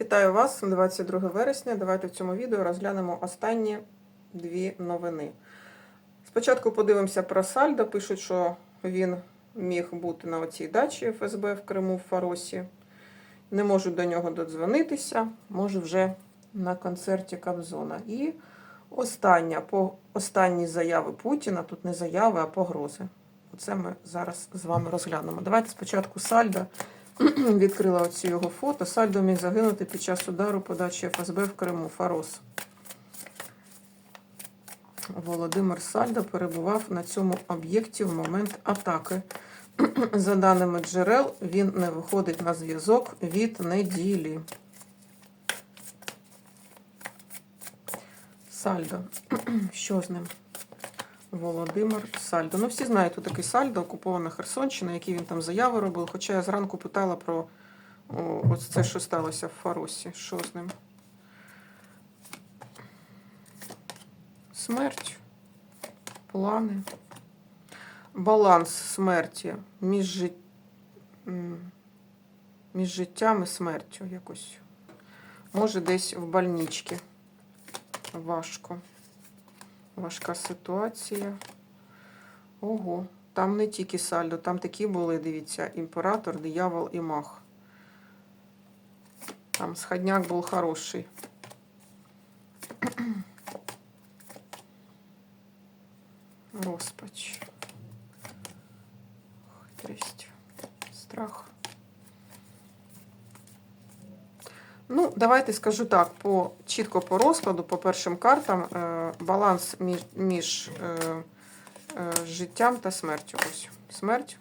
Вітаю вас 22 вересня. Давайте в цьому відео розглянемо останні дві новини. Спочатку подивимося про Сальдо. Пишуть, що він міг бути на оцій дачі ФСБ в Криму в Фаросі. Не можуть до нього додзвонитися, може вже на концерті Кобзона. І остання, по останні заяви Путіна, тут не заяви, а погрози. Оце ми зараз з вами розглянемо. Давайте спочатку Сальдо. Відкрила оці його фото. Сальдо міг загинути під час удару по дачі ФСБ в Криму. Фарос. Володимир Сальдо перебував на цьому об'єкті в момент атаки. За даними джерел, він не виходить на зв'язок від неділі. Сальдо. Що з ним? Володимир Сальдо. Ну, всі знають, хто такий Сальдо, окупована Херсонщина, які він там заяви робив. Хоча я зранку питала про о, ось це, що сталося в Фаросі. Що з ним? Смерть, плани, баланс смерті між, жит... між життям і смертю якось. Може, десь в больничці. Важко. Важка ситуація. Ого, там не тільки сальдо, там такі були, дивіться, імператор, диявол і мах. Там сходняк був хороший. Розпач. Хитрість. Страх. Ну, давайте скажу так, по, чітко по розкладу, по першим картам, е, баланс між, між е, е, життям та смертю. Ось смерть,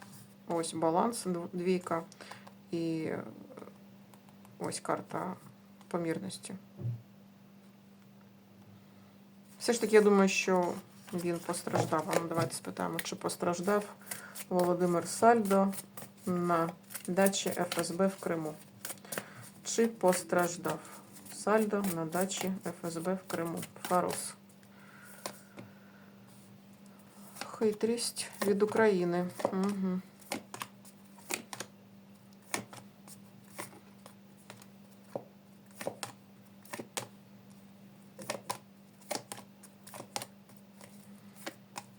ось баланс, двійка, і е, ось карта помірності. Все ж таки, я думаю, що він постраждав. А ну, давайте спитаємо, чи постраждав Володимир Сальдо на дачі ФСБ в Криму. Чи постраждав Сальдо на дачі ФСБ в Криму? Фарос. Хитрість від України. Угу.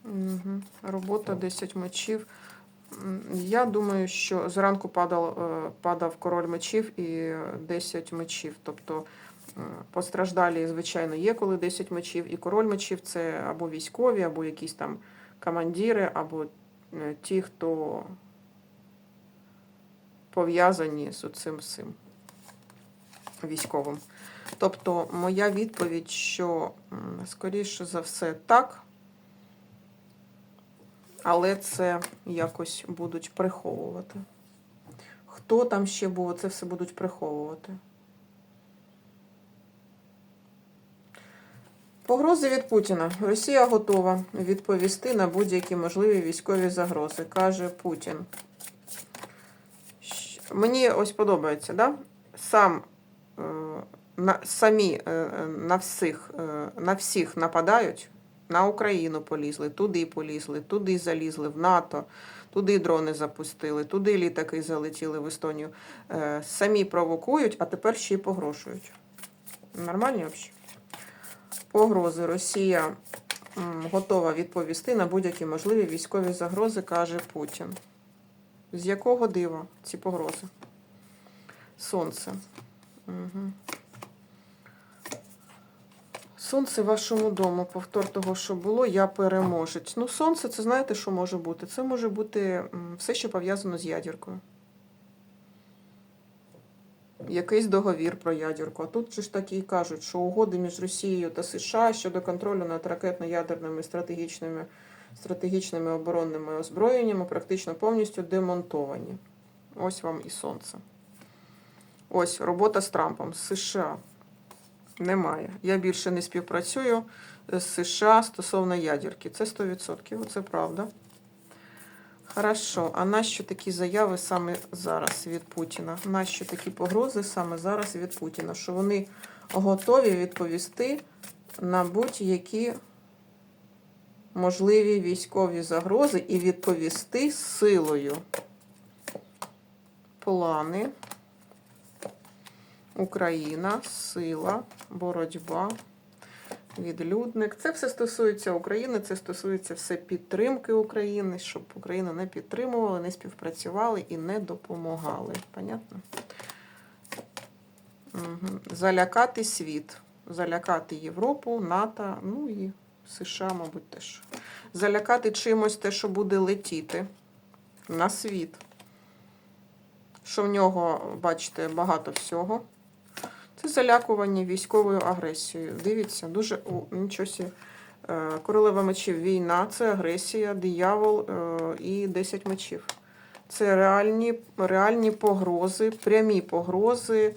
Угу. Робота 10 мечів. Я думаю, що зранку падав, е, падав король мечів і 10 мечів. Тобто е, постраждалі, звичайно, є, коли 10 мечів, і король мечів це або військові, або якісь там командири, або е, ті, хто пов'язані з цим цим військовим. Тобто, моя відповідь, що скоріше за все так. Але це якось будуть приховувати. Хто там ще був, це все будуть приховувати. Погрози від Путіна. Росія готова відповісти на будь-які можливі військові загрози, каже Путін. Мені ось подобається, да? Сам е, на, самі е, е, на всіх, на всіх нападають. На Україну полізли, туди полізли, туди залізли, в НАТО, туди дрони запустили, туди літаки залетіли в Естонію. Е, самі провокують, а тепер ще й погрошують. Нормальні взагалі? Погрози. Росія готова відповісти на будь-які можливі військові загрози, каже Путін. З якого дива ці погрози? Сонце. Угу. Сонце вашому дому, повтор того, що було, я переможець. Ну, сонце, це знаєте, що може бути? Це може бути все, що пов'язано з ядеркою. Якийсь договір про ядерку. А тут же ж таки і кажуть, що угоди між Росією та США щодо контролю над ракетно-ядерними стратегічними, стратегічними оборонними озброєннями практично повністю демонтовані. Ось вам і сонце. Ось робота з Трампом з США. Немає. Я більше не співпрацюю з США стосовно ядерки. Це 100%, це правда. Хорошо. А нащо такі заяви саме зараз від Путіна? Нащо такі погрози саме зараз від Путіна? Що вони готові відповісти на будь-які можливі військові загрози і відповісти силою. Плани. Україна, сила, боротьба, відлюдник. Це все стосується України, це стосується все підтримки України, щоб Україну не підтримували, не співпрацювали і не допомагали. Понятно? Угу. Залякати світ, залякати Європу, НАТО, ну і США, мабуть, теж. Залякати чимось те, що буде летіти на світ. Що в нього, бачите, багато всього. Це залякування військовою агресією. Дивіться, дуже о, нічого сі. Е, Королева мечів війна, це агресія, диявол е, і 10 мечів. Це реальні, реальні погрози, прямі погрози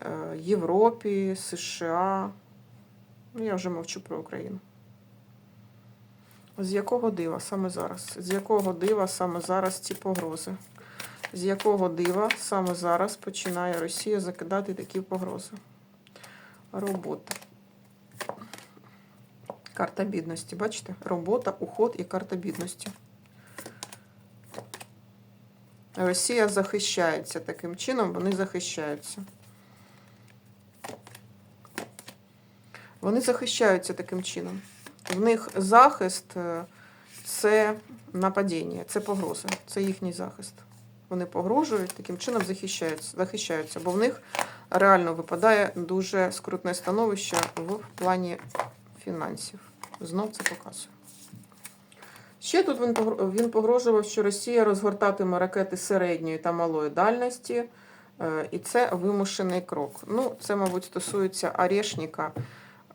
е, Європі, США. Ну, я вже мовчу про Україну. З якого дива саме зараз? З якого дива саме зараз ці погрози? З якого дива саме зараз починає Росія закидати такі погрози? Робота. Карта бідності, бачите? Робота, уход і карта бідності. Росія захищається таким чином, вони захищаються. Вони захищаються таким чином. В них захист е, це нападіння, це погроза, це їхній захист. Вони погрожують, таким чином захищаються, захищаються, бо в них реально випадає дуже скрутне становище в плані фінансів. Знов це показує. Ще тут він погрожував, що Росія розгортатиме ракети середньої та малої дальності, е, і це вимушений крок. Ну, це, мабуть, стосується Орешника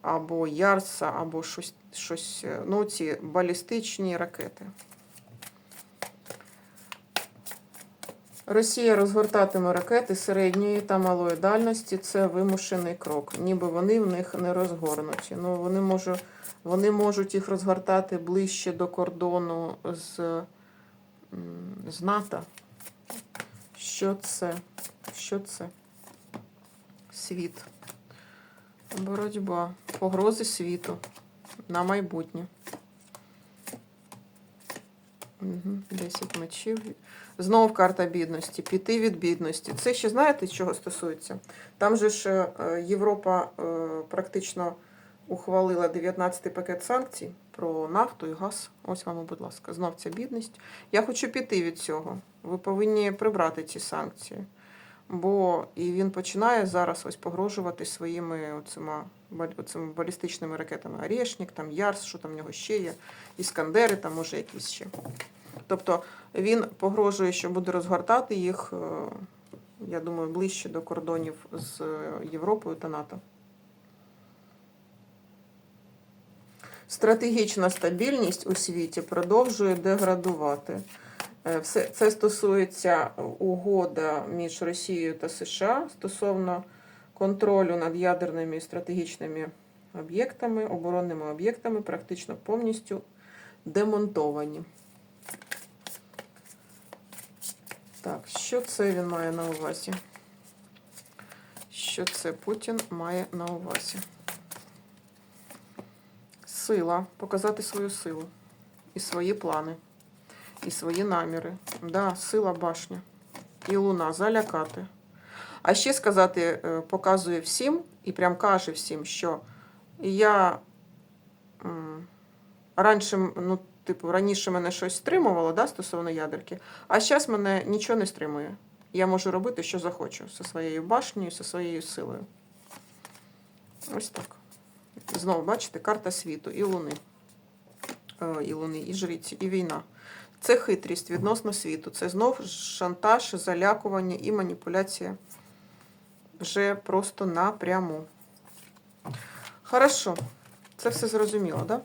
або Ярса, або щось, щось е, ну, ці балістичні ракети. Росія розгортатиме ракети середньої та малої дальності. Це вимушений крок. Ніби вони в них не розгорнуті. Ну, вони, можу, вони можуть їх розгортати ближче до кордону з, з НАТО. Що це? Що це? Світ. Боротьба. Погрози світу на майбутнє. Угу. 10 мечів. Знову карта бідності. Піти від бідності. Це ще знаєте, чого стосується? Там же ж е, Європа е, практично ухвалила 19-й пакет санкцій про нафту і газ. Ось вам, будь ласка, знов ця бідність. Я хочу піти від цього. Ви повинні прибрати ці санкції. Бо і він починає зараз ось погрожувати своїми оцима, оцими балістичними ракетами. Орешник, там Ярс, що там в нього ще є, Іскандери, там може якісь ще. Тобто він погрожує, що буде розгортати їх, е, я думаю, ближче до кордонів з е, Європою та НАТО. Стратегічна стабільність у світі продовжує деградувати. Е, Все це стосується угода між Росією та США стосовно контролю над ядерними і стратегічними об'єктами, оборонними об'єктами, практично повністю демонтовані. Так, що це він має на увазі? Що це Путін має на увазі? Сила, показати свою силу і свої плани, і свої наміри. Да, сила башня. І луна залякати. А ще сказати, е, показує всім і прям каже всім, що я раніше, ну, типу, раніше мене щось стримувало да, стосовно ядерки, а зараз мене нічого не стримує. Я можу робити, що захочу зі своєю башнею, зі своєю силою. Ось так. Знову, бачите, карта світу і луни. Е, І луни, і жриці, і війна. Це хитрість відносно світу. Це знов шантаж, залякування і маніпуляція вже просто напряму. Хорошо. Це все зрозуміло, так? Да?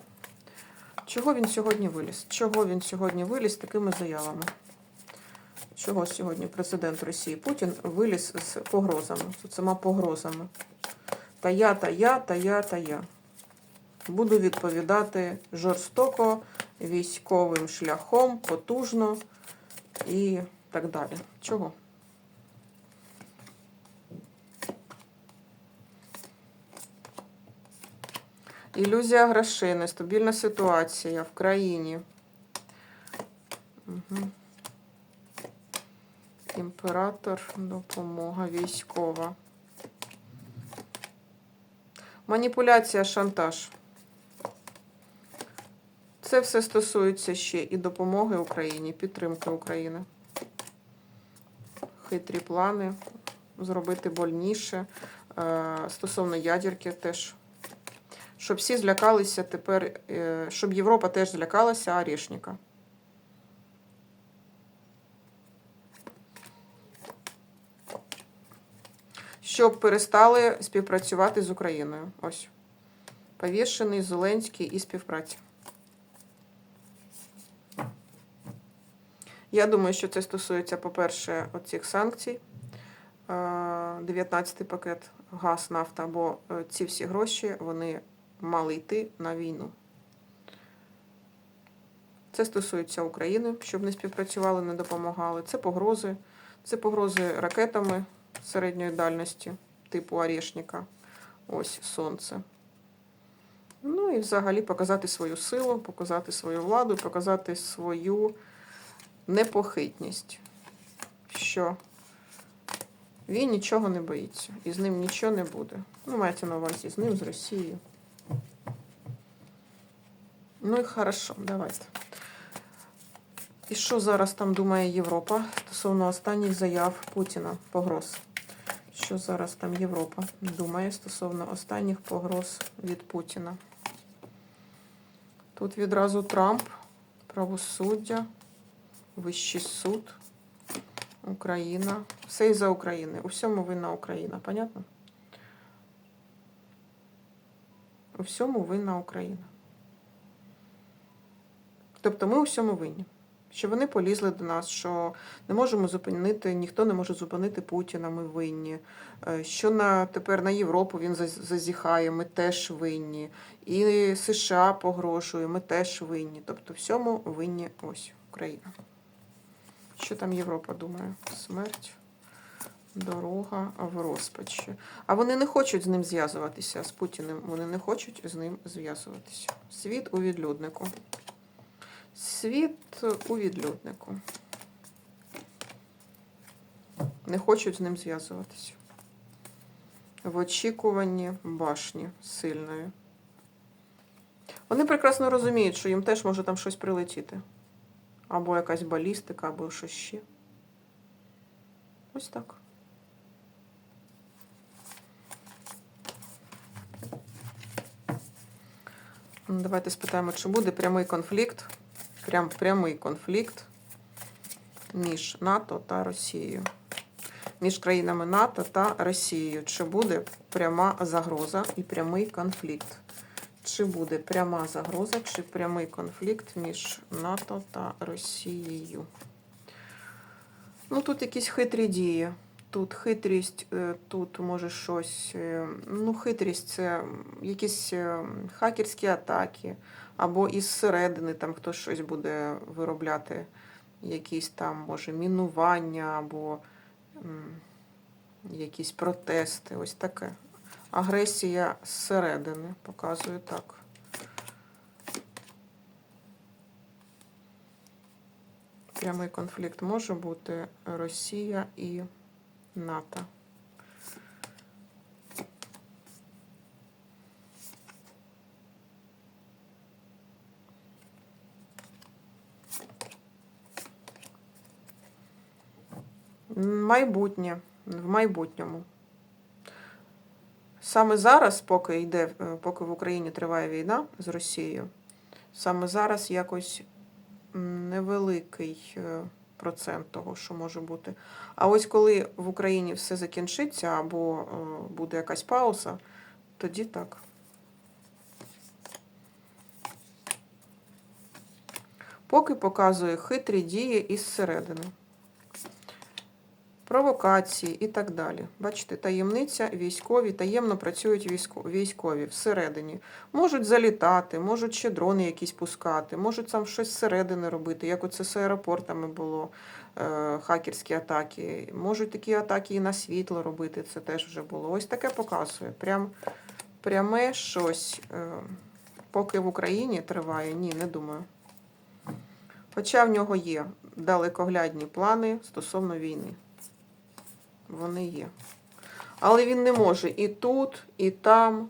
Чого він сьогодні виліз? Чого він сьогодні виліз такими заявами? Чого сьогодні президент Росії Путін виліз з погрозами, з цими погрозами? Та я, та я, та я, та я. Буду відповідати жорстоко, військовим шляхом, потужно і так далі. Чого? Ілюзія грошей, нестабільна ситуація в країні. Угу. Імператор, допомога військова. Маніпуляція, шантаж. Це все стосується ще і допомоги Україні, підтримки України. Хитрі плани, зробити больніше. Е, Стосовно ядерки теж. Щоб всі злякалися тепер, е, щоб Європа теж злякалася Орешника. Щоб перестали співпрацювати з Україною. Ось. Повішений Зеленський і співпраця. Я думаю, що це стосується, по-перше, оцих санкцій. 19 пакет газ, нафта, бо е, ці всі гроші вони мали йти на війну. Це стосується України, щоб не співпрацювали, не допомагали. Це погрози. Це погрози ракетами середньої дальності, типу Орешника. Ось сонце. Ну і взагалі показати свою силу, показати свою владу, показати свою непохитність, що він нічого не боїться, і з ним нічого не буде. Ну, мається на увазі з ним, з Росією. Ну і хорошо, давайте. І що зараз там думає Європа стосовно останніх заяв Путіна погроз? Що зараз там Європа думає стосовно останніх погроз від Путіна? Тут відразу Трамп, правосуддя, Вищий суд, Україна. Все із-за України. У всьому винна Україна, понятно? У всьому винна Україна. Тобто ми у всьому винні. Що вони полізли до нас, що не можемо зупинити, ніхто не може зупинити Путіна, ми винні. Е, Що на тепер на Європу він зазіхає, ми теж винні. І США погрожує, ми теж винні. Тобто всьому винні ось Україна. Що там Європа думає? Смерть, дорога в розпачі. А вони не хочуть з ним зв'язуватися, з Путіним. Вони не хочуть з ним зв'язуватися. Світ у відлюднику. Світ у відлюднику. Не хочуть з ним зв'язуватися. В очікуванні башні сильної. Вони прекрасно розуміють, що їм теж може там щось прилетіти. Або якась балістика, або щось ще. Ось так. Давайте спитаємо, чи буде прямий конфлікт, прям прямий конфлікт між НАТО та Росією. Між країнами НАТО та Росією. Чи буде пряма загроза і прямий конфлікт? Чи буде пряма загроза, чи прямий конфлікт між НАТО та Росією? Ну, тут якісь хитрі дії. Тут хитрість, е, тут може щось. е, Ну, хитрість це якісь е, хакерські атаки, або із середини там хтось щось буде виробляти, якісь там, може, мінування, або якісь протести. Ось таке. Агресія зсередини, показую так. Прямий конфлікт може бути Росія і НАТО. Майбутнє, в майбутньому. Саме зараз, поки йде, е, поки в Україні триває війна з Росією, саме зараз якось невеликий е, процент того, що може бути. А ось коли в Україні все закінчиться або е, буде якась пауза, тоді так. Поки показує хитрі дії із середини. Провокації і так далі. Бачите, таємниця, військові, таємно працюють військо- військові всередині. Можуть залітати, можуть ще дрони якісь пускати, можуть там щось зсередини робити, як оце з аеропортами було, е, хакерські атаки. Можуть такі атаки і на світло робити, це теж вже було. Ось таке показує. Прям, пряме щось. Е, поки в Україні триває, ні, не думаю. Хоча в нього є далекоглядні плани стосовно війни. Вони є. Але він не може і тут, і там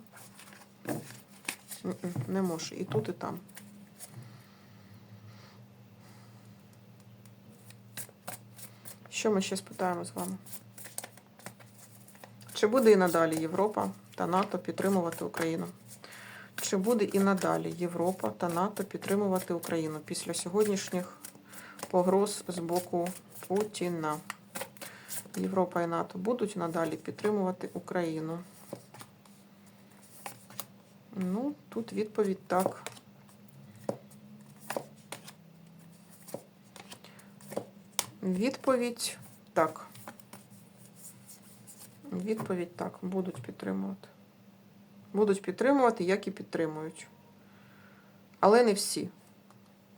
Не може. І тут, і там. Що ми ще спитаємо з вами? Чи буде і надалі Європа та НАТО підтримувати Україну? Чи буде і надалі Європа та НАТО підтримувати Україну після сьогоднішніх погроз з боку Путіна? Європа і НАТО будуть надалі підтримувати Україну? Ну, тут відповідь так. Відповідь так. Відповідь так. Будуть підтримувати. Будуть підтримувати, як і підтримують. Але не всі.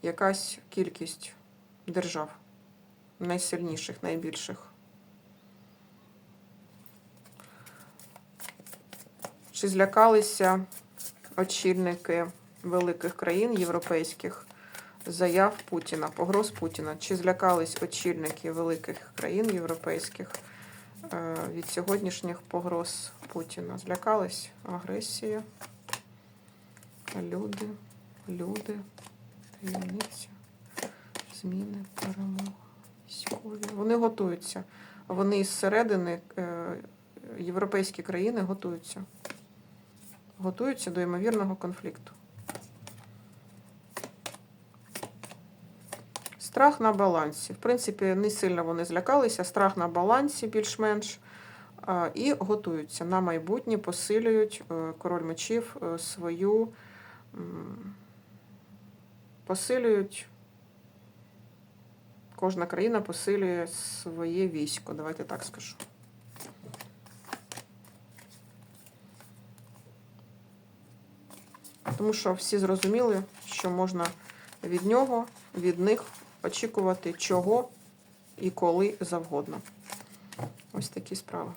Якась кількість держав. Найсильніших, найбільших. Чи злякалися очільники великих країн європейських заяв Путіна, погроз Путіна? Чи злякались очільники великих країн європейських е, від сьогоднішніх погроз Путіна? Злякались агресія, люди, люди, таємниця, зміни, перемога, військові. Вони готуються. Вони із середини е, європейські країни готуються. Готуються до ймовірного конфлікту. Страх на балансі. В принципі, не сильно вони злякалися. Страх на балансі більш-менш. І готуються на майбутнє, посилюють е, король мечів е, свою. Посилюють. Кожна країна посилює своє військо. Давайте так скажу. Тому що всі зрозуміли, що можна від нього, від них очікувати чого і коли завгодно. Ось такі справи.